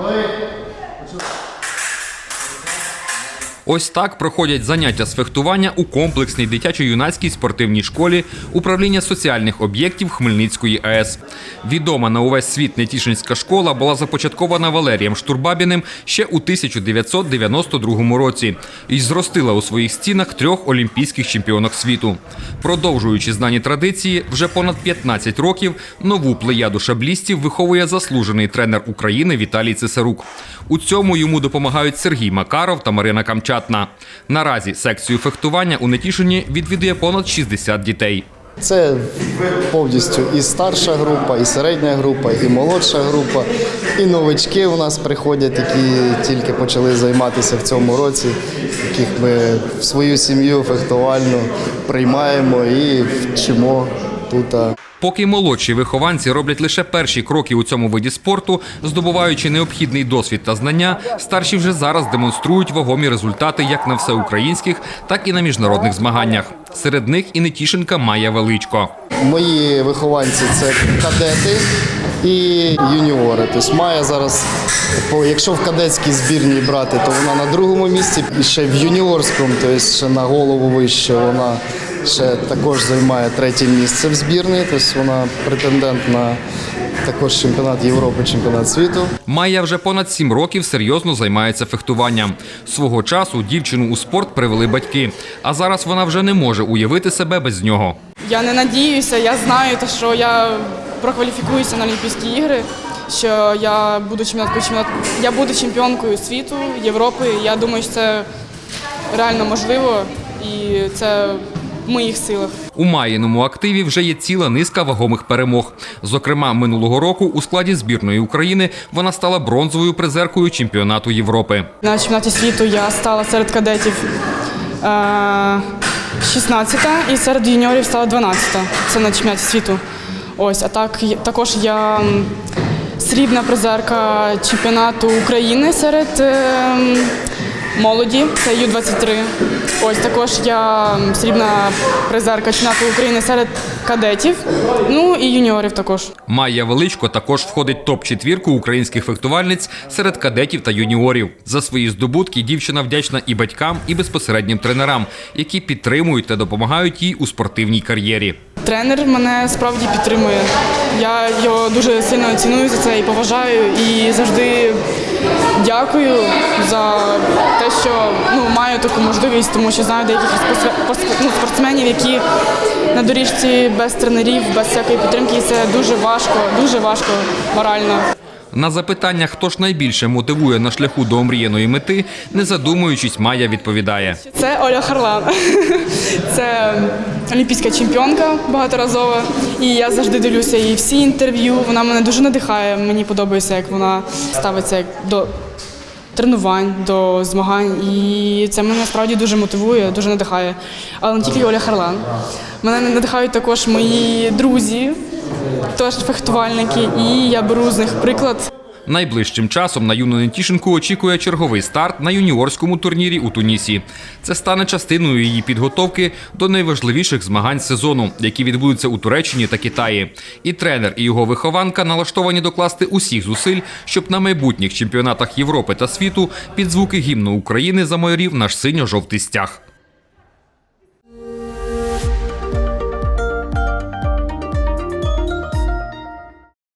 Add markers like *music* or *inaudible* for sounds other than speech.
Play. Ось так проходять заняття з фехтування у комплексній дитячо-юнацькій спортивній школі управління соціальних об'єктів Хмельницької АЕС. Відома на увесь світ Нетішинська школа була започаткована Валерієм Штурбабіним ще у 1992 році і зростила у своїх стінах трьох олімпійських чемпіонок світу. Продовжуючи знані традиції, вже понад 15 років нову плеяду шаблістів виховує заслужений тренер України Віталій Цесарук. У цьому йому допомагають Сергій Макаров та Марина Камчатна. Наразі секцію фехтування у Нетішині відвідує понад 60 дітей. Це повністю і старша група, і середня група, і молодша група, і новички у нас приходять, які тільки почали займатися в цьому році, яких ми в свою сім'ю фехтувальну приймаємо і вчимо тут. Поки молодші вихованці роблять лише перші кроки у цьому виді спорту, здобуваючи необхідний досвід та знання, старші вже зараз демонструють вагомі результати як на всеукраїнських, так і на міжнародних змаганнях. Серед них і Нетішинка Майя Величко. Мої вихованці це кадети і юніори. Тобто Майя зараз, якщо в кадетській збірній брати, то вона на другому місці. І ще в юніорському, тобто ще на голову вище, вона ще також займає третє місце в збірній. Тобто вона претендент на також чемпіонат Європи, чемпіонат світу. Майя вже понад сім років серйозно займається фехтуванням. Свого часу дівчину у спорт привели батьки, а зараз вона вже не може уявити себе без нього. Я не надіюся, я знаю, що я прокваліфікуюся на Олімпійські ігри, що я буду чемпіонкою чемпіонат, я буду чемпіонкою світу, Європи. Я думаю, що це реально можливо і це моїх силах. У Маїному активі вже є ціла низка вагомих перемог. Зокрема, минулого року у складі збірної України вона стала бронзовою призеркою чемпіонату Європи. На чемпіонаті світу я стала серед кадетів е, 16 і серед юніорів стала 12 Це на чемпіонаті світу. Ось, а так також я срібна призерка чемпіонату України серед е, м, молоді, це Ю-23. Ось також я срібна призерка чемпіонату України серед кадетів, ну і юніорів також. Майя Величко також входить в топ-четвірку українських фехтувальниць серед кадетів та юніорів. За свої здобутки дівчина вдячна і батькам, і безпосереднім тренерам, які підтримують та допомагають їй у спортивній кар'єрі. Тренер мене справді підтримує. Я його дуже сильно ціную за це і поважаю. І завжди дякую за те, що ну, маю таку можливість, тому що знаю деяких ну, спортсменів, які на доріжці без тренерів, без всякої підтримки, і це дуже важко, дуже важко морально. На запитання, хто ж найбільше мотивує на шляху до омріяної мети, не задумуючись, Майя відповідає. Це Оля Харлан. *laughs* Це олімпійська чемпіонка багаторазова. І я завжди дивлюся її всі інтерв'ю. Вона мене дуже надихає. Мені подобається, як вона ставиться до тренувань, до змагань. І це мене справді дуже мотивує, дуже надихає. Але не тільки Оля Харлан. Мене надихають також мої друзі, теж фехтувальники, і я беру з них приклад. Найближчим часом на юну Нетішинку очікує черговий старт на юніорському турнірі у Тунісі. Це стане частиною її підготовки до найважливіших змагань сезону, які відбудуться у Туреччині та Китаї. І тренер, і його вихованка налаштовані докласти усіх зусиль, щоб на майбутніх чемпіонатах Європи та світу під звуки гімну України замайорів наш синьо-жовтий стяг.